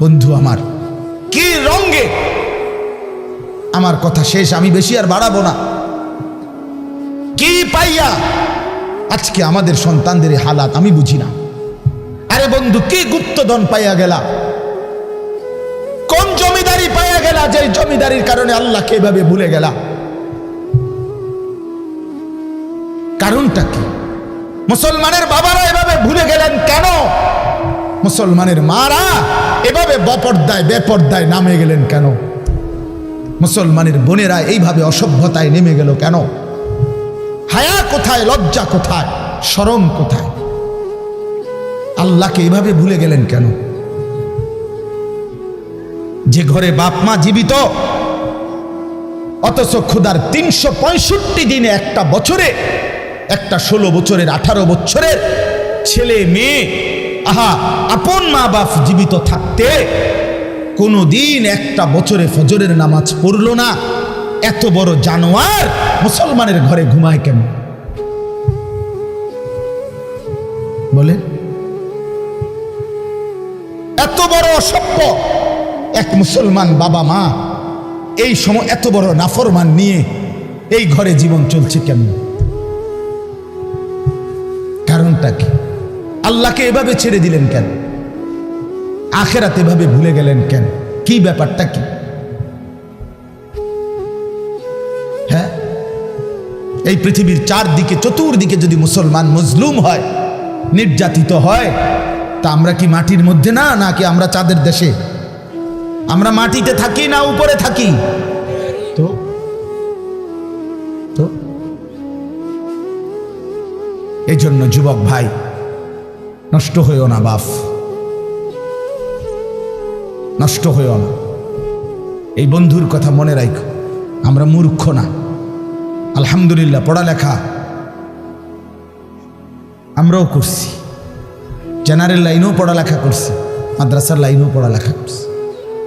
বন্ধু আমার। কি রঙ্গে আমার কথা শেষ আমি বেশি আর বাড়াবো না। কি পাইয়া? আজকে আমাদের সন্তানদের হালাত আমি বুঝি না। আরে বন্ধু কি গুপ্তধন পাইয়া গেলা? কোন জমিদারি পাইয়া গেলা যে জমিদারির কারণে আল্লাহকে এভাবে ভুলে গেলা? কারণটা কি? মুসলমানের বাবারা এভাবে ভুলে গেলেন কেন? মুসলমানের মারা এভাবে বপর্দায়, বেপর্দায় নামে গেলেন কেন? মুসলমানের বোনেরা এইভাবে অসভ্যতায় নেমে গেল কেন? হায়া কোথায়, লজ্জা কোথায়, শরম কোথায়? আল্লাহকে এভাবে ভুলে গেলেন কেন? যে ঘরে বাপ মা জীবিত, অথচ ক্ষুদার তিনশো পঁয়ষট্টি দিনে একটা বছরে, একটা ষোলো বছরের, আঠারো বছরের ছেলে মেয়ে আহা, আপন মা বাপ জীবিত থাকতে কোনো দিন একটা বছরে ফজরের নামাজ পড়ল না। এত বড় জানোয়ার মুসলমানের ঘরে ঘুমায় কেন বলে এত বড় অসভ্য এক মুসলমান বাবা মা, এই সময় এত বড় নাফরমান নিয়ে এই ঘরে জীবন চলছে কেন কারণটা কি? আল্লাহকে এভাবে ছেড়ে দিলেন কেন? আখেরাত এভাবে ভুলে গেলেন কেন? কি ব্যাপারটা কি? হ্যাঁ? এই পৃথিবীর চারদিকে, চতুর্দিকে যদি মুসলমান মজলুম হয়, নির্যাতিত হয়, তা আমরা কি মাটির মধ্যে না, নাকি আমরা চাঁদের দেশে? আমরা মাটিতে থাকি না, উপরে থাকি? তো? তো? এই জন্য যুবক ভাই নষ্ট হইও না, বাপ। নষ্ট হইও না। এই বন্ধুর কথা মনে রাখো আমরা মূর্খ না। আলহামদুলিল্লাহ, পড়ালেখা আমরাও করছি। জেনারেল লাইনেও পড়ালেখা করছি, মাদ্রাসার লাইনেও পড়ালেখা করছি।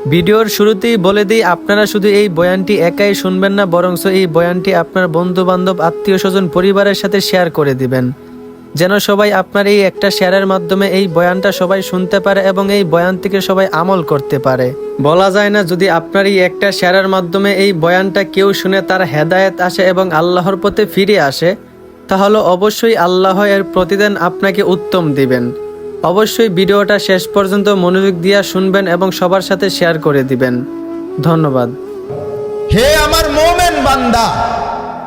ভিডিওর শুরুতেই বলে দিই, আপনারা শুধু এই বয়ানটি একাই শুনবেন না, বরংস এই বয়ানটি আপনার বন্ধু বান্ধব আত্মীয় স্বজন পরিবারের সাথে শেয়ার করে দিবেন। যেন সবাই আপনার এই একটা শেয়ারের মাধ্যমে এই বয়ানটা সবাই শুনতে পারে এবং এই বয়ান থেকে সবাই আমল করতে পারে। বলা যায় না যদি আপনার এই একটা শেয়ারের মাধ্যমে এই বয়ানটা কেউ শুনে তার হেদায়েত আসে এবং আল্লাহর পথে ফিরে আসে, তাহলে অবশ্যই আল্লাহ এর প্রতিদিন আপনাকে উত্তম দিবেন। অবশ্যই ভিডিওটা শেষ পর্যন্ত মনোযোগ দিয়ে শুনবেন এবং সবার সাথে শেয়ার করে দিবেন। ধন্যবাদ। হে আমার মোমেন বান্দা,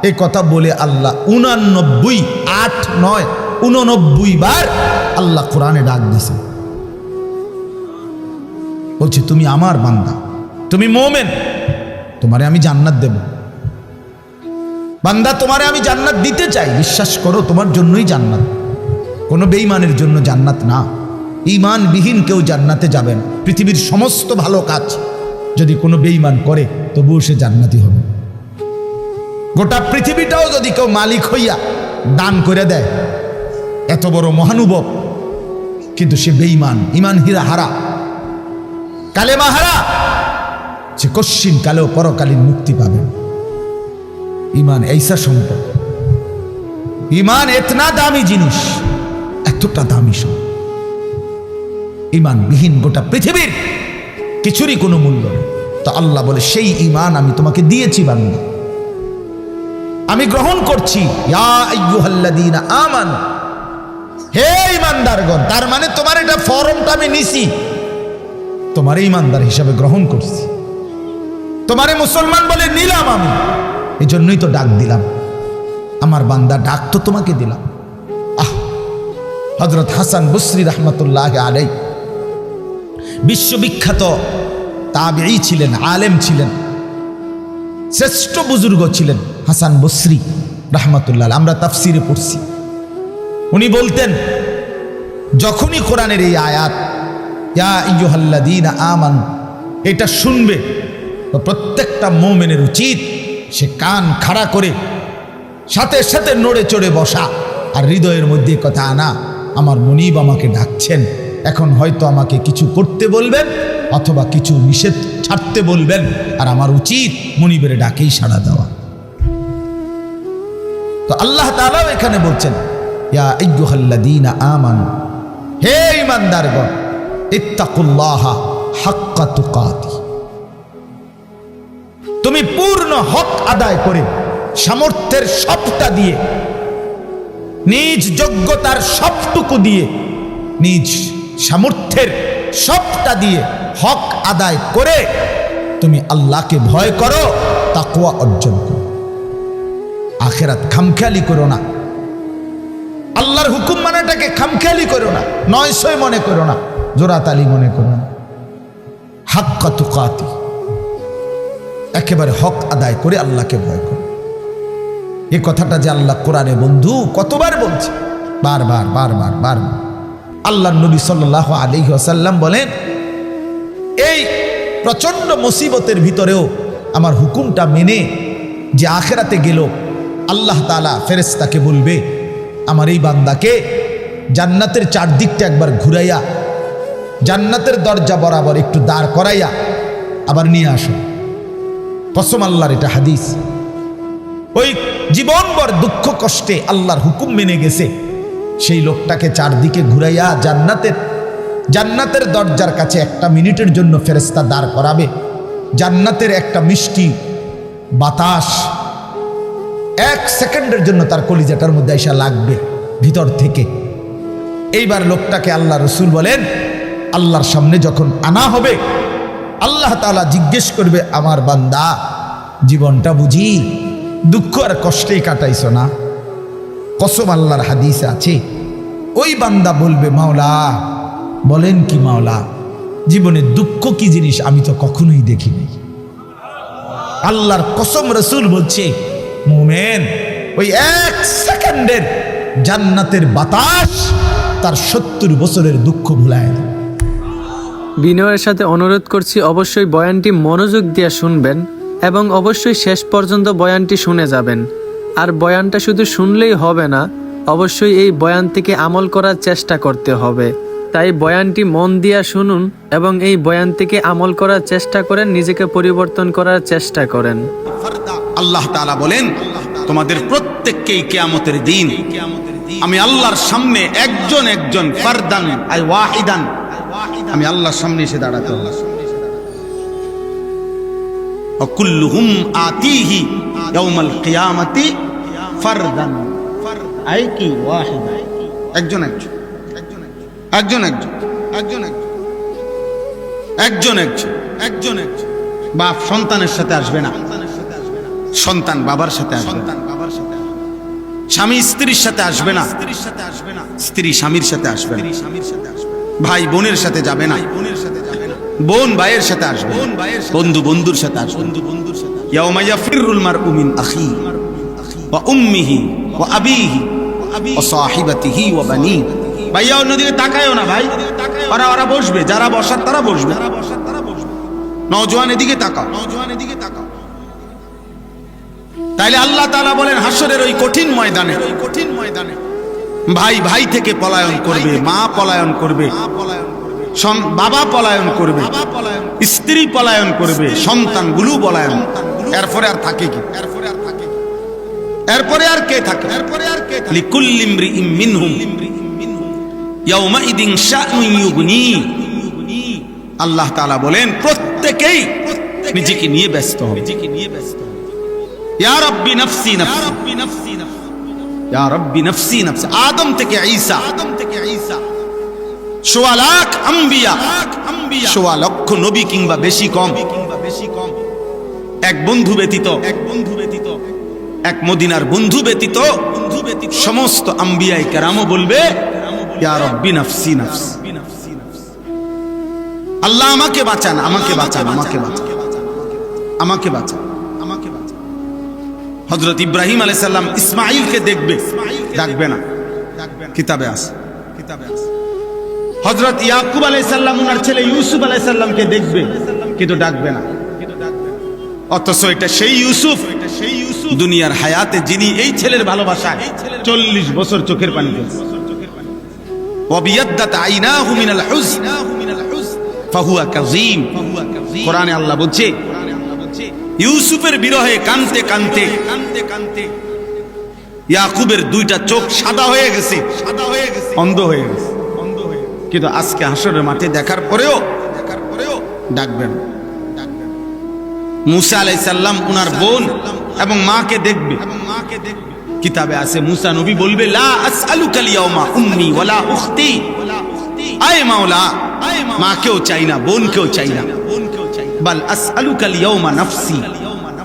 এই কথা বলে আল্লাহ উনানব্বই আট নয় উননব্বই বার আল্লাহ কোরআনে ডাক দিছে। বলছে তুমি আমার বান্দা। তুমি মোমেন। তোমারে আমি জান্নাত দেব। বান্দা তোমারে আমি জান্নাত দিতে চাই। বিশ্বাস করো তোমার জন্যই জান্নাত। কোনো বেঈমানের জন্য জান্নাত না। ইমানবিহীন কেউ জান্নাতে যাবেন পৃথিবীর সমস্ত ভালো কাজ যদি কোনো বেঈমান করে তবুও সে জান্নাতি হবে। গোটা পৃথিবীটাও যদি কেউ মালিক হইয়া দান করে দেয় এত বড় মহানুভব। কিন্তু সে বেঈমান ইমান হীরা হারা। কালেমা হারা। সে কশ্চিন কালেও পরকালীন মুক্তি পাবে। ইমান এইসা সম্পদ। ইমান এতনা দামি জিনিস, এতটা দামি সম্পদ ইমান বিহীন গোটা পৃথিবীর কিছুরই কোনো মূল্য নেই। তো আল্লাহ বলে, সেই ইমান আমি তোমাকে দিয়েছি বান্দা। আমি গ্রহণ করছি। ইয়া আমান। হে ইমানদারগণ, তার মানে তোমার এটা ফর্মটা আমি নিছি। তোমার ইমানদার হিসাবে গ্রহণ করছি। তোমারে মুসলমান বলে নিলাম আমি। এই জন্যই তো ডাক দিলাম। আমার বান্দা ডাক তো তোমাকে দিলাম। আহ হজরত হাসান বসরি রহমতুল্লাহ আলাই বিশ্ববিখ্যাত তাবেই ছিলেন, আলেম ছিলেন। শ্রেষ্ঠ বুজুর্গ ছিলেন হাসান বসরি রহমতুল্লাহ আমরা তাফসিরে পড়ছি। উনি বলতেন, যখনই কোরআনের এই আয়াত, ইয়া আমান, এটা শুনবে প্রত্যেকটা মোমেনের উচিত সে কান খাড়া করে, সাথে সাথে নড়ে চড়ে বসা আর হৃদয়ের মধ্যে কথা আনা, আমার মনিব আমাকে ডাকছেন, এখন হয়তো আমাকে কিছু করতে বলবেন অথবা কিছু নিষেধ ছাড়তে বলবেন আর আমার উচিত মনিবের ডাকেই সাড়া দেওয়া। তো আল্লাহ তাআলাও এখানে বলছেন তুমি পূর্ণ হক আদায় করে সামর্থ্যের সবটা দিয়ে, নিজ যোগ্যতার সবটুকু দিয়ে, নিজ সামর্থ্যের সবটা দিয়ে হক আদায় করে তুমি আল্লাহকে ভয় করো তাকুয়া অর্জন করো। আখেরাত খামখেয়ালি করো না। আল্লাহর হুকুম মানে মানাটাকে খামখেয়ালি করো না, নয়শয় মনে করো না জোরাতালি মনে করো না। হাক্কা তুকাতি, একেবারে হক আদায় করে আল্লাহকে ভয় করো। এই কথাটা যে আল্লাহ কোরআনে বন্ধু কতবার বলছে, বারবার বারবার বারবার। আল্লাহ নবী সাল্লাহ আলী আসাল্লাম বলেন, এই প্রচণ্ড মুসিবতের ভিতরেও আমার হুকুমটা মেনে যে আখেরাতে গেল আল্লাহ তালা ফেরেস্তাকে বলবে আমার এই বান্দাকে জান্নাতের চারদিকটা একবার ঘুরাইয়া, জান্নাতের দরজা বরাবর একটু দাঁড় করাইয়া আবার নিয়ে আসো। কসম আল্লাহর এটা হাদিস। ওই জীবনভর দুঃখ কষ্টে আল্লাহর হুকুম মেনে গেছে। সেই লোকটাকে চারদিকে ঘুরাইয়া জান্নাতের জান্নাতের দরজার কাছে একটা মিনিটের জন্য ফেরেস্তা দাঁড় করাবে। জান্নাতের একটা মিষ্টি বাতাস এক সেকেন্ডের জন্য তার কলিজাটার মধ্যে এসা লাগবে, ভিতর থেকে। এইবার লোকটাকে আল্লাহ রসুল বলেন, আল্লাহর সামনে যখন আনা হবে, আল্লাহ তাআলা জিজ্ঞেস করবে, আমার বান্দা, জীবনটা বুঝি? দুঃখ আর কষ্টেই কাটাইছো না? কসম আল্লাহর হাদিস আছে। ওই বান্দা বলবে, মাওলা, বলেন কি মাওলা, জীবনে দুঃখ কি জিনিস আমি তো কখনোই দেখিনি। আল্লাহর কসম রসুল বলছে মোমেন। ওই এক সেকেন্ডের জান্নাতের বাতাস তার সত্তর বছরের দুঃখ ভুলায় দেয়। বিনয়ের সাথে অনুরোধ করছি অবশ্যই বয়ানটি মনোযোগ দিয়ে শুনবেন এবং অবশ্যই শেষ পর্যন্ত বয়ানটি শুনে যাবেন। আর বয়ানটা শুধু শুনলেই হবে না অবশ্যই এই বয়ান থেকে আমল করার চেষ্টা করতে হবে। তাই বয়ানটি মন দিয়া শুনুন এবং এই বয়ান থেকে আমল করার চেষ্টা করেন নিজেকে পরিবর্তন করার চেষ্টা করেন। আল্লাহ তালা বলেন, তোমাদের প্রত্যেককেই কেয়ামতের দিন আমি আল্লাহর সামনে একজন একজন ওয়াহিদান, আমি আল্লাহর সামনে এসে দাঁড়াতে হবে। একজন একজন একজন একজন একজন একজন একজন একজন একজন একজন। বাপ সন্তানের সাথে আসবে না। সন্তান বাবার সাথে আসবে। স্বামী স্ত্রীর সাথে আসবে না। স্ত্রী স্বামীর সাথে আসবে ভাই বোনের সাথে যাবে না। বোনের সাথে যাবে না। বোন ভাইয়ের সাথে আসবে বোন ভাইয়ের বন্ধু বন্ধুর সাথে আসবে বন্ধু বন্ধুর সাথে মারউ মিন আখি ওয়া উম্মিহি ওয়া আবিহি ওয়া সাহিবাতিহি ওয়া বানি ভাইয়া অন্যদিকে তাকায়ও না ভাই। ওরা ওরা বসবে। যারা বসার তারা বসবে। যারা বসার তারা বসবে। নওজোয়ান এদিকে তাকাও। নওজোয়ান এদিকে তাইলে আল্লাহ তালা বলেন হাসরের ওই কঠিন ময়দানে ওই কঠিন ময়দানে ভাই ভাই থেকে পলায়ন করবে, মা পলায়ন করবে বাবা পলায়ন করবে, স্ত্রী পলায়ন করবে, সন্তানগুলো পলায়ন এরপরে আর থাকে কি এরপরে আর থাকে এরপরে আর কে? থাকে এরপরে আর কে থাকে? লিকুল্লি ইমরিইম মিনহুম, ইয়াউমাইদিন শাআনুন ইউগনি। আল্লাহ তাআলা বলেন, প্রত্যেকেই নিজেকে নিয়ে ব্যস্ত হবে। নিজেকে নিয়ে ব্যস্ত আদম থেকে ঈসা আদম থেকে ঈসা সোয়া লাখ আম্বিয়া সোয়া লক্ষ নবী কিংবা বেশি কম কিংবা বেশি কম এক বন্ধু ব্যতীত এক বন্ধু ব্যতীত এক মদিনার বন্ধু ব্যতীত বন্ধু ব্যতীত সমস্ত আম্বিয়াই কেরামও বলবে আল্লাহ আমাকে বাঁচান আমাকে বাঁচান আমাকে বাঁচান আমাকে বাঁচান আমাকে বাঁচান হজরত ইব্রাহিম আলাইসাল্লাম ইসমাইলকে দেখবে। ডাকবে না। কিতাবে আস কিতাবে আস হজরত ইয়াকুব আলাইসাল্লাম ওনার ছেলে ইউসুফ আলাইসাল্লামকে দেখবে, কিন্তু ডাকবে না। অথচ এটা সেই ইউসুফ সেই ইউসুফ দুনিয়ার হায়াতে যিনি এই ছেলের ভালোবাসায় চল্লিশ বছর চোখের পানি ফেলছে কোরআনে আল্লাহ বলছে ইউসুফের বিরহে কানতে কানতে কানতে কানতে ইয়াকুবের দুইটা চোখ সাদা হয়ে গেছে সাদা হয়ে গেছে অন্ধ হয়ে গেছে অন্ধ হয়ে গেছে। কিন্তু আজকে হাসরের মাঠে দেখার পরেও দেখার পরেও ডাকবেন মুসা আলাই সাল্লাম উনার বোন এবং মাকে দেখবে। কিতাবে আছে মুসা নবী বলবে লা আসআলুকাল ইয়াউমা উম্মি ওয়ালা উখতি। আয় মাওলা। মাকেও চাই না বোনকেও চাই না। বাল ইয়াউমা নাফসি।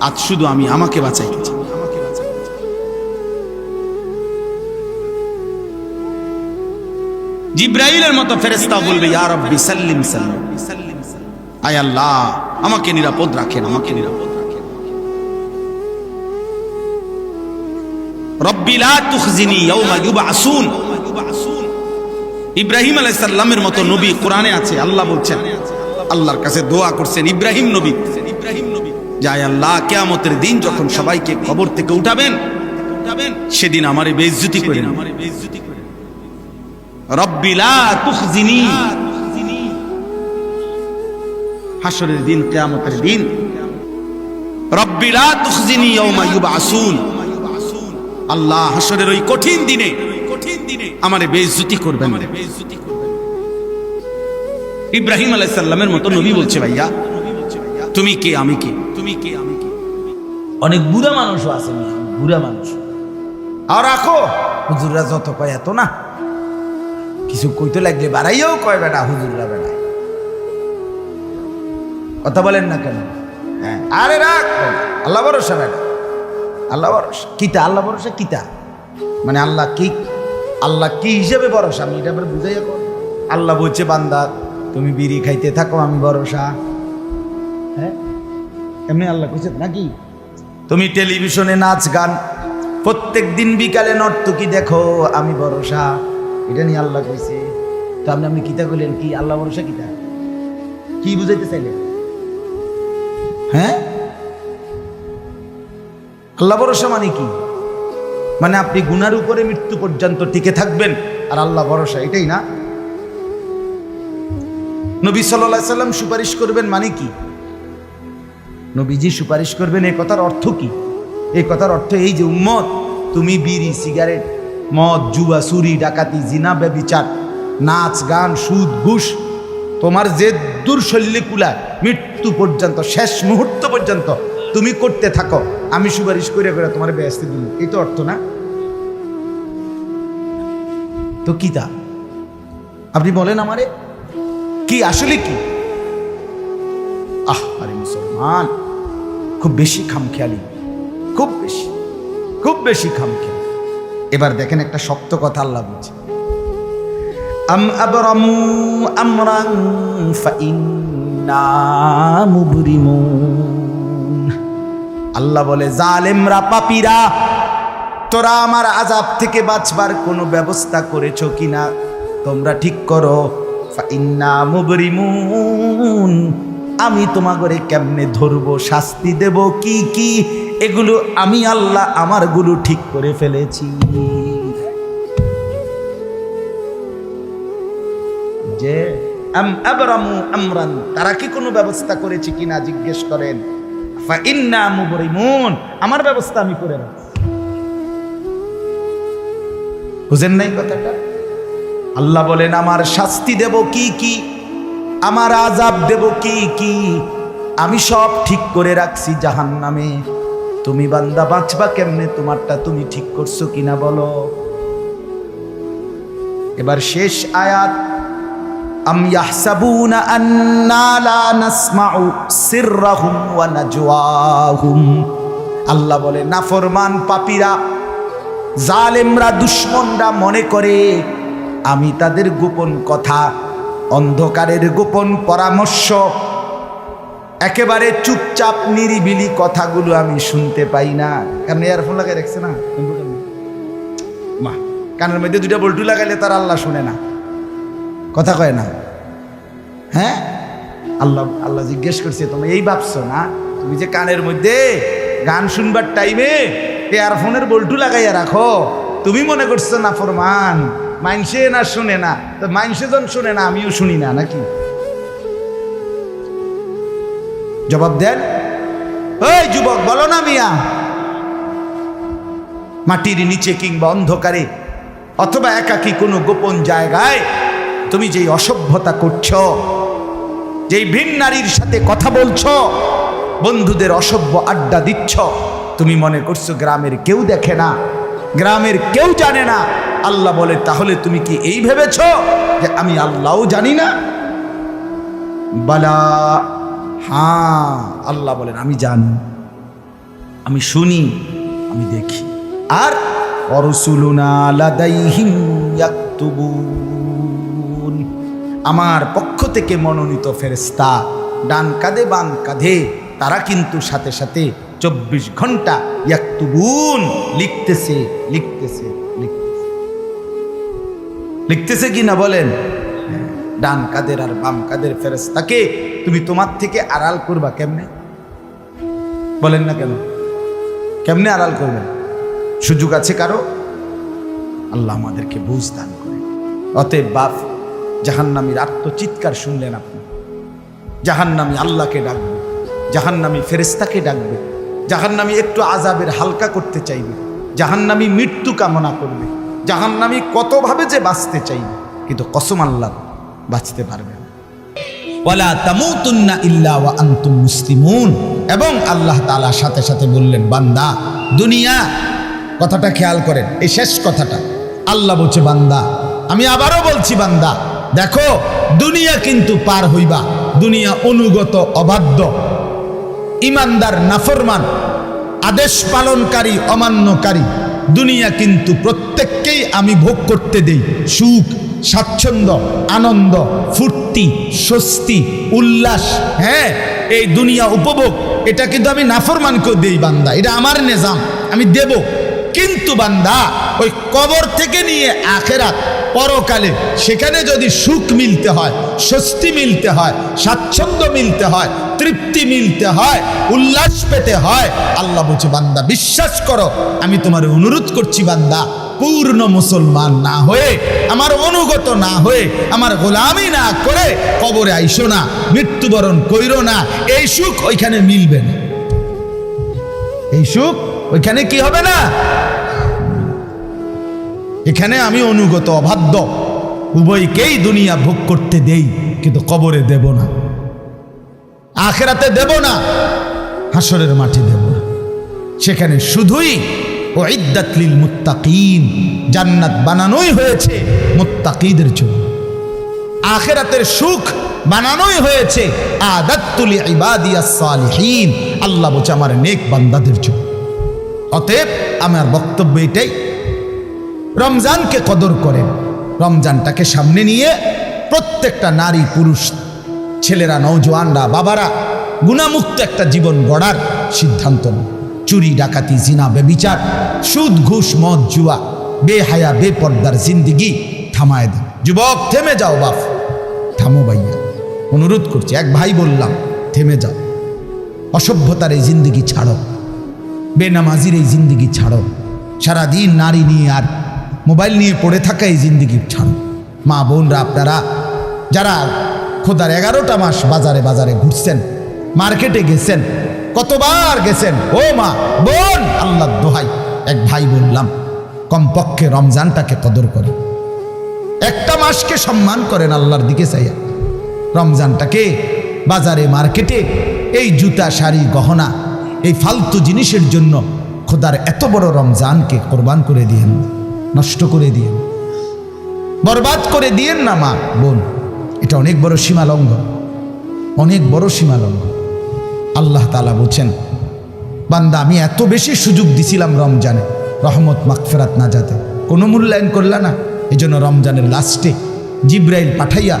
আজ শুধু আমি আমাকে জিব্রাইলের মতো ফেরেশতা বলবে সাল্লিম সাল্লিম। আয় আল্লাহ, আমাকে নিরাপদ রাখেন, আমাকে নিরাপদ রাখেন। রব্বি লা তুখজিনি ইয়াউমা ইউবআসুন ইব্রাহিম আলাইহিস সালামের মতো নবী কোরআনে আছে, আল্লাহ বলছেন আল্লাহর কাছে দোয়া করছেন ইব্রাহিম নবী। ইব্রাহিম নবী যায় আল্লাহ কিয়ামতের দিন যখন সবাইকে কবর থেকে উঠাবেন সেদিন আমারে বেইজ্জতি করেন। আমারে বেইজ্জতি করেন। তুখজিনি। হাসরের দিন কিয়ামতের দিন। রব্বি লা তুখজিনি ইয়াউমা ইউবআসুন আল্লাহ হাসরের ওই কঠিন দিনে কঠিন দিনে আমারে বেইজ্জতি করবেন। না। ইব্রাহিম আলাইহিস সালামের মতো নবী বলছে ভাইয়া। তুমি কে আমি কে? তুমি কে আমি কে? অনেক বুড়া মানুষও আছে বুড়া মানুষ। আর রাখো। হুজুররা যত কয় এত না। কিছু কইতে লাগলে বাড়াইয়াও কয় বেটা হুজুররা বেটা কথা বলেন না কেন? হ্যাঁ আরে রাখ। আল্লাহ ভরসা বেটা। আল্লাহ ভরসা। কিতা? আল্লাহ ভরসা কিতা? মানে আল্লাহ কি আল্লাহ কি হিসেবে ভরসা? আমি এটা বুঝাইয়া কর আল্লাহ বলছে বান্দা তুমি বিড়ি খাইতে থাকো, আমি ভরসা। হ্যাঁ? এমনি আল্লাহ কইছে নাকি? তুমি টেলিভিশনে নাচ গান, প্রত্যেক দিন বিকালে নর্তকী দেখো, আমি ভরসা। এটা নিয়ে আল্লাহ কইছে। তো আপনি আপনি কিতা কইলেন কি? আল্লাহ ভরসা কিতা? কি বুঝাইতে চাইলেন? হ্যাঁ? আল্লাহ ভরসা মানে কি? মানে আপনি গুনার উপরে মৃত্যু পর্যন্ত টিকে থাকবেন, আর আল্লাহ ভরসা, এটাই না? নবী সাল্লাহ সাল্লাম সুপারিশ করবেন মানে কি? নবীজি সুপারিশ করবেন এই কথার অর্থ কি? এই কথার অর্থ এই যে, উম্মত, তুমি বিড়ি, সিগারেট, মদ, জুয়া, চুরি, ডাকাতি, জিনা, ব্যবিচার, নাচ, গান, সুদ, ঘুষ, তোমার যে দুর্শল্যে কুলায় মৃত্যু পর্যন্ত, শেষ মুহূর্ত পর্যন্ত তুমি করতে থাকো। আমি সুপারিশ করে করে তোমার ব্যস্ত দিল এই তো অর্থ না? তো কি তা? আপনি বলেন আমারে। কি, আসলে কি? আহ, আরে মুসলমান, খুব বেশি খামখেয়ালি, খুব বেশি খুব বেশি খামখেয়ালি। এবার দেখেন একটা শক্ত কথা আল্লাহ বলছে। আম আবরামু আমরান ফাইন্না মুবরিমুন। আল্লাহ বলে, জালেমরা, পাপীরা, তোরা আমার আজাব থেকে বাঁচবার কোনো ব্যবস্থা করেছ কিনা? তোমরা ঠিক করো। আমি তোমাগরে কেমনে ধরবো, শাস্তি দেব, কি কি? এগুলো আমি আল্লাহ আমারগুলো ঠিক করে ফেলেছি। যে, আম আমরান তারা কি কোনো ব্যবস্থা করেছে কিনা জিজ্ঞেস করেন। আমার ব্যবস্থা আমি করে রাখছি। বুঝেন নাই কথাটা? আল্লাহ বলেন, আমার শাস্তি দেব কি কি? আমার আজাব দেব কি কি? আমি সব ঠিক করে রাখছি জাহান নামে তুমি বান্দা, বাঁচবা কেমনে? তোমারটা তুমি ঠিক করছ কিনা বলো? এবার শেষ আয়াত আল্লাহ বলে, নাফরমান পাপীরা, জালেমরা, দুশ্মনরা মনে করে আমি তাদের গোপন কথা, অন্ধকারের গোপন পরামর্শ, একেবারে চুপচাপ নিরিবিলি কথাগুলো আমি শুনতে পাই না। কারণ ইয়ারফোন লাগাই রাখছে না? মা, কানের মধ্যে দুটা বল্টু লাগাইলে তার আল্লাহ শুনে না। কথা কয় না? হ্যাঁ? আল্লাহ আল্লাহ জিজ্ঞেস করছে, তুমি এই ভাবছ না? তুমি যে কানের মধ্যে গান শুনবার টাইমে ইয়ারফোনের বল্টু লাগাইয়া রাখো? তুমি মনে করছ না ফরমান মাইনসে না শুনে না? তো মাইনসে জন শুনে না, আমিও শুনি না, নাকি? জবাব দেন। ওই যুবক, বলো না মিয়া। মাটির নিচে কিংবা অন্ধকারে, অথবা একাকী কোনো গোপন জায়গায়, তুমি যেই অসভ্যতা করছ, যেই ভিন নারীর সাথে কথা বলছ, বন্ধুদের অসভ্য আড্ডা দিচ্ছ, তুমি মনে করছ গ্রামের কেউ দেখে না? গ্রামের কেউ জানে না। আল্লাহ বলে, তাহলে তুমি কি এই ভেবেছ যে আমি আল্লাহও জানি না? বালা হ্যাঁ আল্লাহ বলেন, আমি জানি। আমি শুনি, আমি দেখি। আর আমার পক্ষ থেকে মনোনীত ফেরেস্তা ডান কাঁধে বাম কাঁধে, তারা কিন্তু সাথে সাথে চব্বিশ ঘণ্টা ইয়াকতুবুন। লিখতেছে লিখতেছে লিখতেছে। লিখতেছে কি না বলেন? ডান কাদের আর বাম কাদের ফেরেস্তাকে তুমি তোমার থেকে আড়াল করবা কেমনে? বলেন না কেন? কেমনে আড়াল করবেন সুযোগ আছে কারও? আল্লাহ আমাদেরকে বুঝ দান করে। অতএব বাপ, জাহান্নামীর আত্মচিৎকার শুনলেন আপনি। জাহান্নামী আল্লাহকে ডাকবে। জাহান্নামী ফেরেস্তাকে ডাকবে। জাহান্নামী একটু আজাবের হালকা করতে চাইবে। জাহান্নামী মৃত্যু কামনা করবে। জাহান্নামী কতভাবে যে বাঁচতে চাইবে, কিন্তু কসম আল্লাহ বাঁচতে পারবে ওয়ালা তামুতুন্না ইল্লা ওয়া আনতুম মুসলিমুন। এবং আল্লাহ তাআলা সাথে সাথে বললেন, বান্দা, দুনিয়া, কথাটা খেয়াল করেন, এই শেষ কথাটা। আল্লাহ বলছে, বান্দা, আমি আবারও বলছি, বান্দা, দেখো, দুনিয়া কিন্তু পার হইবা। দুনিয়া অনুগত, অবাধ্য। ইমানদার, নাফরমান, আদেশ পালনকারী, অমান্যকারী, দুনিয়া কিন্তু প্রত্যেককেই আমি ভোগ করতে দেই। সুখ, স্বাচ্ছন্দ্য, আনন্দ, ফুর্তি, স্বস্তি, উল্লাস হ্যাঁ এই দুনিয়া উপভোগ, এটা কিন্তু আমি নাফরমানকেও দেই বান্দা। এটা আমার নেজাম, আমি দেব। কিন্তু বান্দা, ওই কবর থেকে নিয়ে আখেরাত, পরকালে সেখানে যদি সুখ মিলতে হয়, স্বস্তি মিলতে হয়, স্বাচ্ছন্দ্য মিলতে হয়, তৃপ্তি মিলতে হয়, উল্লাস পেতে হয়, আল্লাহ বলছে, বান্দা, বিশ্বাস করো, আমি তোমার অনুরোধ করছি বান্দা, পূর্ণ মুসলমান না হয়ে, আমার অনুগত না হয়ে, আমার গোলামি না করে কবরে আইসো না, মৃত্যুবরণ কইরো না, এই সুখ ওইখানে মিলবে না। এই সুখ ওইখানে কি হবে না? এখানে আমি অনুগত, অবাধ্য। উভয়কেই দুনিয়া ভোগ করতে দেই, কিন্তু কবরে দেব না। আখেরাতে দেব না হাসরের মাঠে দেব না। সেখানে শুধুই ও ইদ্দাতলিল মুত্তাকিন, জান্নাত বানানোই হয়েছে মুত্তাকিদের জন্য। আখেরাতের সুখ বানানোই হয়েছে আদাত্তুলি ইবাদিয়াস সালিহিন, আল্লাহ বলছে আমার নেক বান্দাদের জন্য। অতএব আমার বক্তব্য এটাই। রমজানকে কদর করেন। রমজানটাকে সামনে নিয়ে প্রত্যেকটা নারী, পুরুষ, ছেলেরা নৌজওয়ানরা বাবারা গুণামুক্ত একটা জীবন গড়ার সিদ্ধান্ত নেন। চুরি, ডাকাতি, জিনা, বেবিচার, সুদ, ঘুষ, মদ, জুয়া, বেহায়া, বেপর্দার জিন্দিগি থামায় দেন। যুবক, থেমে যাও বাপ, থামো ভাইয়া। অনুরোধ করছি, এক ভাই বললাম, থেমে যাও। অসভ্যতার এই জিন্দিগি ছাড়ো। বেনামাজির এই জিন্দিগি ছাড়ো। সারাদিন নারী নিয়ে আর মোবাইল নিয়ে পড়ে থাকা এই জিন্দিগি ছাড়ো। মা বোনরা আপনারা, যারা খোদার এগারোটা মাস বাজারে বাজারে ঘুরছেন, মার্কেটে গেছেন, কতবার গেছেন, ও মা, বোন, আল্লাহ দোহাই। এক ভাই বললাম, কমপক্ষে রমজানটাকে কদর করে। একটা মাসকে সম্মান করেন আল্লাহর দিকে চাইয়া। রমজানটাকে বাজারে, মার্কেটে এই জুতা, শাড়ি, গহনা এই ফালতু জিনিসের জন্য খোদার এত বড় রমজানকে কোরবান করে দিয়েন, নষ্ট করে দিয়েন। বরবাদ করে দিয়েন না মা, বোন, এটা অনেক বড় সীমা লঙ্ঘন অনেক বড় সীমা লঙ্ঘন আল্লাহ তালা বলছেন, বান্দা, আমি এত বেশি সুযোগ দিছিলাম রমজানে, রহমত মাকফেরাত না যাতে। কোনো মূল্যায়ন করলা না এই জন্য রমজানের লাস্টে জিব্রাইল পাঠাইয়া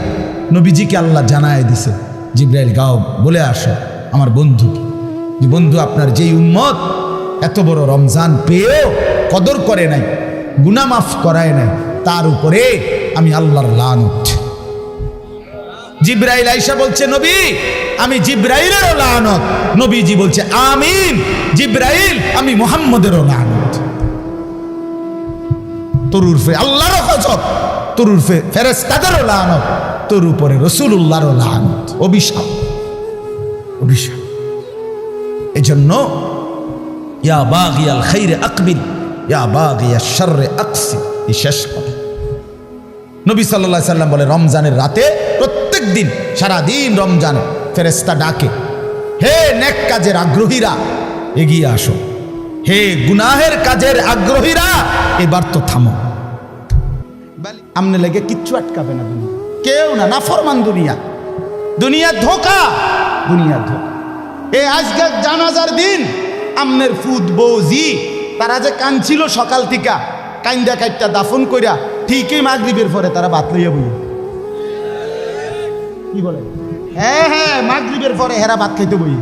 নবীজিকে আল্লাহ জানায় দিছে, জিব্রাইল, গাও, বলে আসো, আমার বন্ধু যে বন্ধু, আপনার যেই উম্মত এত বড় রমজান পেয়েও কদর করে নাই গুনা মাফ করায় নাই, তার উপরে আমি আল্লাহর লানত। জিব্রাইল আইসা বলছে, নবী, আমি জিব্রাইলেরও লানত। নবীজি বলছে, আমিন, জিব্রাইল, আমি মোহাম্মদেরও লানত। তোর উর্ফে আল্লাহরও গজব, তোর উর্ফে ফেরেস্তাদেরও লানত, তোর উপরে রসুল্লাহরও লানত। অভিশাপ অভিশাপ। এজন্য, ইয়া বাগিয়াল খাইরে আকবিল ইয়া আকসি এই শেষ কথা নবী সাল্লাহ সাল্লাম বলে, রমজানের রাতে প্রত্যেক দিন, সারাদিন রমজান ফেরেস্তা ডাকে, হে নেক কাজের আগ্রহীরা, এগিয়ে আসো। হে গুনাহের কাজের আগ্রহীরা, এবার তো থামো। আমনে লেগে কিচ্ছু আটকাবে না কেউ না না ফরমান দুনিয়া। দুনিয়া ধোকা দুনিয়া ধোকা। এ আজকে জানাজার দিন, আমনের ফুদ বৌজি, তারা যে কানছিল সকাল থেকে, কাইন্দা কাইটটা দাফন কইরা ঠিকই মাগরিবের পরে তারা বাত লইয়া বই কি বলে? হ্যাঁ হ্যাঁ মাগরিবের পরে হেরা ভাত খাইতে বই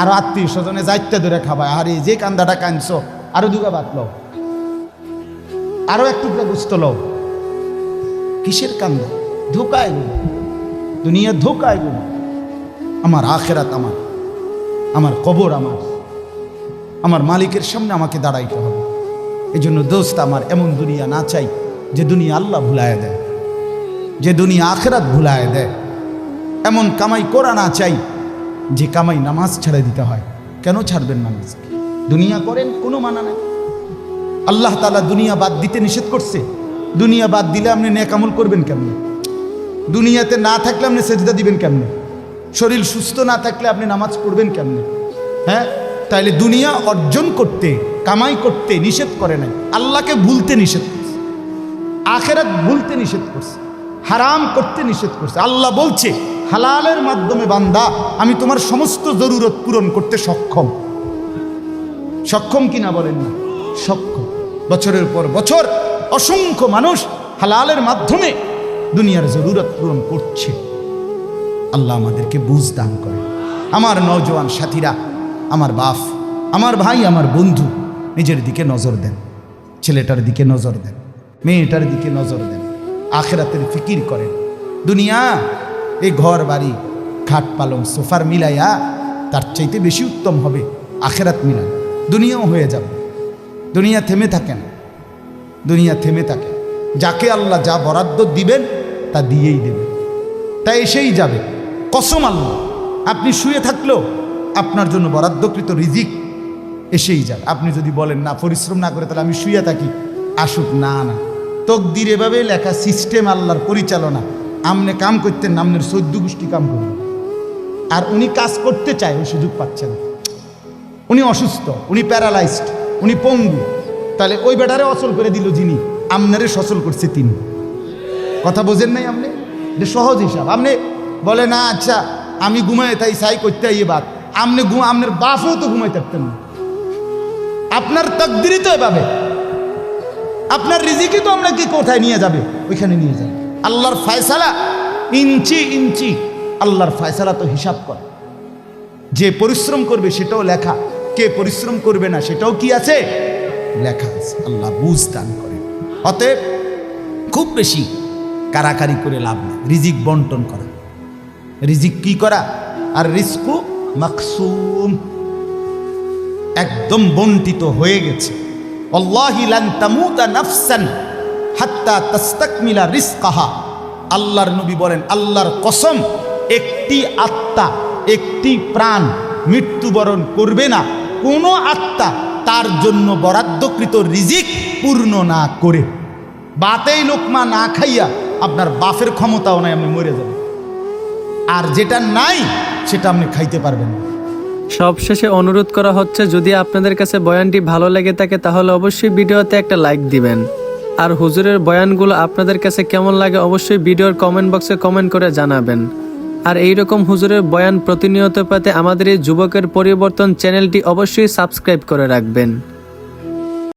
আর আত্মীয় স্বজনে যাইতে ধরে খাবায়, আরে যে কান্দাটা কানছো আরও দুগা ভাত লও। আরও একটু গুস্ত লও। কিসের কান্দা? ধোকা এগুলো দুনিয়া ধোকা এগুলো আমার আখেরাত আমার। আমার কবর আমার। আমার মালিকের সামনে আমাকে দাঁড়াইতে হবে। এই জন্য দোস্ত আমার এমন দুনিয়া না চাই যে দুনিয়া আল্লাহ ভুলায় দেয়, যে দুনিয়া আখেরাত ভুলায় দেয়। এমন কামাই করা না চাই যে কামাই নামাজ ছেড়ে দিতে হয়। কেন ছাড়বেন নামাজ? দুনিয়া করেন, কোনো মানা নাই। আল্লাহ তালা দুনিয়া বাদ দিতে নিষেধ করছে। দুনিয়া বাদ দিলে আপনি নেকামল করবেন কেমনে? দুনিয়াতে না থাকলে আপনি সেজদা দিবেন কেমনে? শরীর সুস্থ না থাকলে আপনি নামাজ পড়বেন কেমনে? হ্যাঁ? তাইলে দুনিয়া অর্জন করতে, কামাই করতে নিষেধ করে নাই। আল্লাহকে ভুলতে নিষেধ করছে। আখেরাত ভুলতে নিষেধ করছে। হারাম করতে নিষেধ করছে। আল্লাহ বলছে, হালালের মাধ্যমে বান্দা, আমি তোমার সমস্ত জরুরত পূরণ করতে সক্ষম। সক্ষম কিনা বলেন না? সক্ষম। বছরের পর বছর অসংখ্য মানুষ হালালের মাধ্যমে দুনিয়ার জরুরত পূরণ করছে। আল্লাহ আমাদেরকে বুঝ দান করে আমার নজওয়ান সাথীরা, আমার বাপ, আমার ভাই, আমার বন্ধু, নিজের দিকে নজর দেন, ছেলেটার দিকে নজর দেন, মেয়েটার দিকে নজর দেন, আখেরাতের ফিকির করেন। দুনিয়া, এই ঘর, বাড়ি, খাট, পালং, সোফার মিলাইয়া তার চাইতে বেশি উত্তম হবে আখেরাত মিলান। দুনিয়াও হয়ে যাবে। দুনিয়া থেমে থাকে না দুনিয়া থেমে থাকে যাকে আল্লাহ যা বরাদ্দ দিবেন, তা দিয়েই দেবেন। তা এসেই যাবে। কসম আল্লাহ। আপনি শুয়ে থাকলেও আপনার জন্য বরাদ্দকৃত রিজিক এসেই যাবে আপনি যদি বলেন, না, পরিশ্রম না করে তাহলে আমি শুয়ে থাকি। আসুক, না না। তকদির এভাবে লেখা সিস্টেম আল্লাহর পরিচালনা। আমনে কাম করতেন নামনের সদ্য গোষ্ঠী কাম করবেন আর উনি কাজ করতে চায় ওই সুযোগ পাচ্ছেন। উনি অসুস্থ, উনি প্যারালাইজড, উনি পঙ্গু। তাহলে ওই বেটারে অচল করে দিল যিনি, আমনারে সচল করছে তিনি। কথা বোঝেন নাই আপনি? সহজ হিসাব। আপনি বলে, না আচ্ছা আমি ঘুমাই, তাই সাই করতে আইয়ে বাদ আপনি আপনার বাপও তো ঘুমাই থাকতেন না। আপনার তকদিরই তো এভাবে। আপনার রিজিকই তো আপনাকে কোথায় নিয়ে যাবে? ওইখানে নিয়ে যাবে আল্লাহর ফায়সালা ইঞ্চি ইঞ্চি আল্লাহর ফায়সালা তো হিসাব করে। যে পরিশ্রম করবে সেটাও লেখা। কে পরিশ্রম করবে না সেটাও কি আছে? লেখা আছে। আল্লাহ বুঝ দান করে অতএব খুব বেশি কারাকারি করে লাভ নেই। রিজিক বন্টন করা। রিজিক কি করা? আর রিস্কু মাকসুম। একদম বন্টিত হয়ে গেছে। আল্লাহর নবী বলেন, আল্লাহর কসম, একটি আত্মা, একটি প্রাণ মৃত্যুবরণ করবে না। কোনো আত্মা তার জন্য বরাদ্দকৃত রিজিক পূর্ণ না করে। বাতেই লোকমা না খাইয়া আপনার বাফের ক্ষমতাও নাই, আপনি মরে যাবেন। আর যেটা নাই, সেটা আপনি খাইতে পারবেন। সবশেষে অনুরোধ করা হচ্ছে, যদি আপনাদের কাছে বয়ানটি ভালো লেগে থাকে, তাহলে অবশ্যই ভিডিওতে একটা লাইক দিবেন। আর হুজুরের বয়ানগুলো আপনাদের কাছে কেমন লাগে, অবশ্যই ভিডিওর কমেন্ট বক্সে কমেন্ট করে জানাবেন। আর এই রকম হুজুরের বয়ান প্রতিনিয়ত পেতে আমাদের এই যুবকের পরিবর্তন চ্যানেলটি অবশ্যই সাবস্ক্রাইব করে রাখবেন।